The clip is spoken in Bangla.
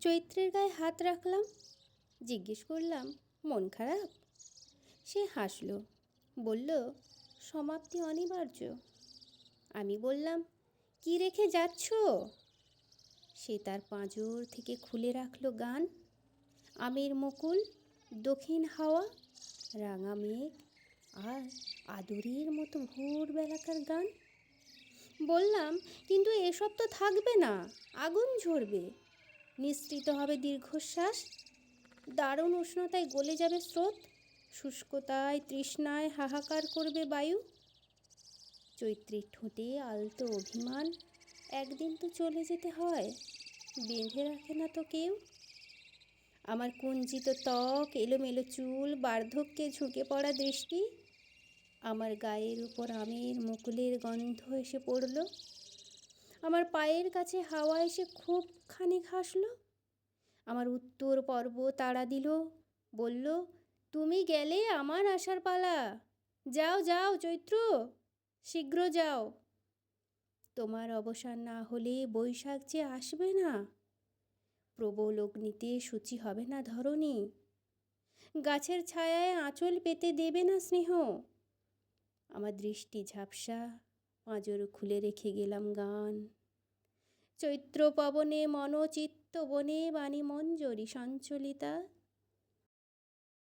চৈত্রের গায়ে হাত রাখলাম। জিজ্ঞেস করলাম, মন খারাপ? সে হাসল, বলল, সমাপ্তি অনিবার্য। আমি বললাম, কি রেখে যাচ্ছ? সে তার পাঁজর থেকে খুলে রাখল গান। আমের মুকুল, দক্ষিণ হাওয়া, রাঙা মেঘ আর আদরের মতো ভোরবেলাকার গান। বললাম, কিন্তু এসব তো থাকবে না, আগুন ঝরবে। নিঃসৃত হবে দীর্ঘশ্বাস। দারুণ উষ্ণতায় গলে যাবে স্রোত। শুষ্কতায়, তৃষ্ণায় হাহাকার করবে বায়ু। চৈত্রীর ঠোঁটে আলতো অভিমান। একদিন তো চলে যেতে হয়, বেঁধে রাখে না তো কেউ। আমার কুঞ্জিত ত্বক, এলোমেলো চুল, বার্ধক্যে ঝুঁকে পড়া দৃষ্টি। আমার গায়ের উপর আমের মুকুলের গন্ধ এসে পড়ল। আমার পায়ের কাছে হাওয়া এসে খুব খানিক হাসলো আমার উত্তর পর্ব তাড়া দিল, বলল, তুমি গেলে আমার আসার পালা। যাও যাও, চৈত্র, শীঘ্র যাও। তোমার অবসান না হলে বৈশাখ যে আসবে না। প্রবল অগ্নিতে সূচি হবে না ধরণী। গাছের ছায়ায় আঁচল পেতে দেবে না স্নেহ। আমার দৃষ্টি ঝাপসা, পাঁজর খুলে রেখে গেলাম গান। চৈত্র পবনে মনোচিত্ত বনে বাণী মঞ্জরি সঞ্চলিতা।